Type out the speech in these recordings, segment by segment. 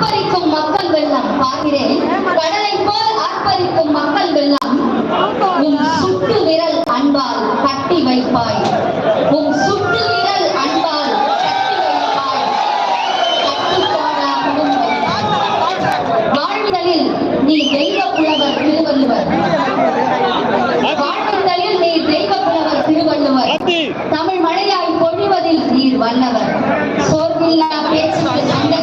ஆர்ப்பரிக்கும் மக்கள் வெள்ளம். பாகிறேன் கடலை போல் ஆர்ப்பரிக்கும் மக்கள் வெள்ளம். உன் சுட்டு விரல் அன்பால் கட்டி வைப்பாய். உன் சுட்டு விரல் அன்பால் கட்டி நீ தெய்வ புலவர் திருவள்ளுவர். வாழ்விடலில் நீ தெய்வ புலவர் திருவள்ளுவர். தமிழ் மழையாய் பொழிவதில் நீர் வல்லவர். சோர்வில்லா பேச்சு சண்டை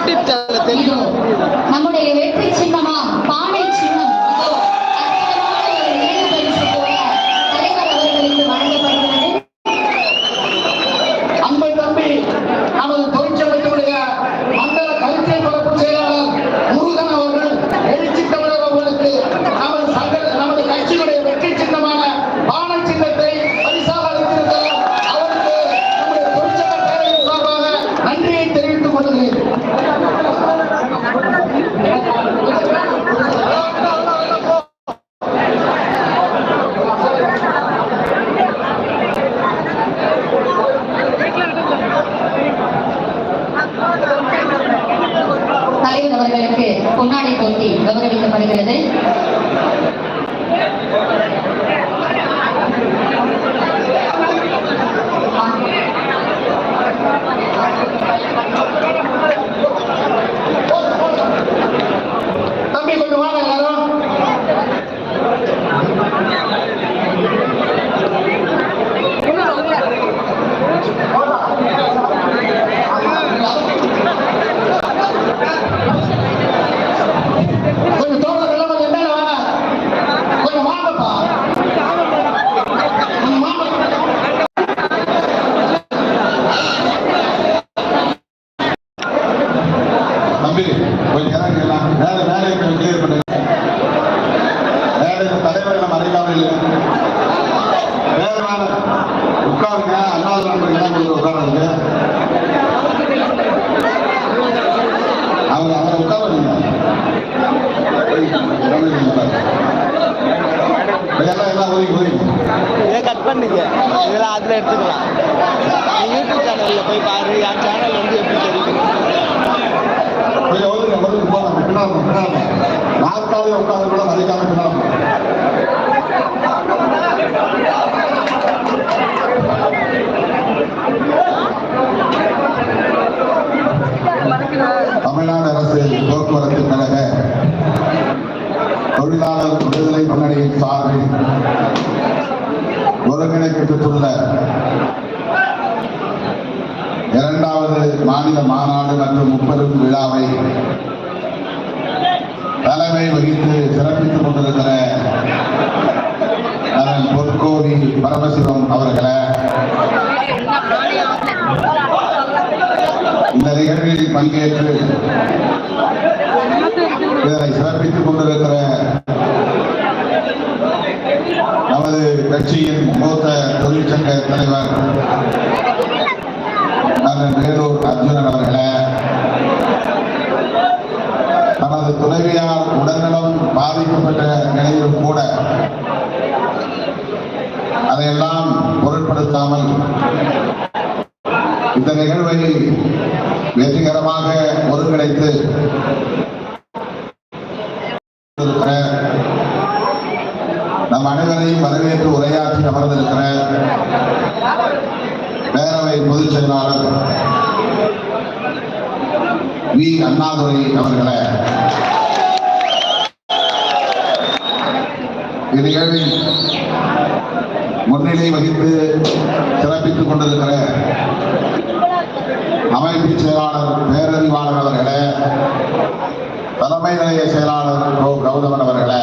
யூடியூப் சேனல்ல இதை கட் இதெல்லாம் அதில் எடுத்துக்கலாம். நீ யூடியூப் சேனலில் போய் பாரு. என் சேனல் வந்து எப்படி தெரியும் கொஞ்சம் ஒதுங்க கூட மதிக்காம தமிழ்நாடு அரசு போக்குவரத்து கழக தொழிலாளர் விடுதலை முன்னணியின் சார்பில் ஒருங்கிணைக்கப்பட்டுள்ள இரண்டாவது மாநில மாநாடு மற்றும் முப்பெரும் விழாவை தலைமை வகித்து சிறப்பித்துக் கொண்டிருக்கிற அதன் பரமசிவம் அவர்களை. இந்த நிகழ்வில் பங்கேற்று இதனை சிறப்பித்துக் கொண்டிருக்கிற கட்சியின் மூத்த தொழிற்சங்க தலைவர் அண்ணன் வேலூர் அர்ஜுனன் அவர்களே தனது துணைவியார் உடல்நலம் பாதிக்கப்பட்ட நிலையிலும் கூட அதையெல்லாம் பொருட்படுத்தாமல் இந்த நிகழ்வை வெற்றிகரமாக ஒருங்கிணைத்து இருக்கிற அனைவரையும் வரவேற்று உரையாற்றி அமர்ந்திருக்கிற பேரவை பொதுச் செயலாளர் வி. அண்ணாதுரை அவர்களை. இந்நிகழ்வில் முன்னிலை வகித்து சிறப்பித்துக் கொண்டிருக்கிற அமைப்பு செயலாளர் பேரறிவாளர் அவர்களே தலைமை நிலைய செயலாளர் கௌதமன் அவர்களே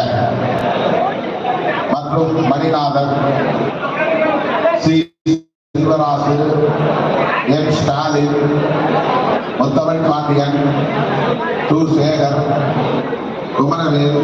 மற்றும் Maninathan C. Selvarasu M. Stalin Muthamizh Pandian to. Sekar Kumaravel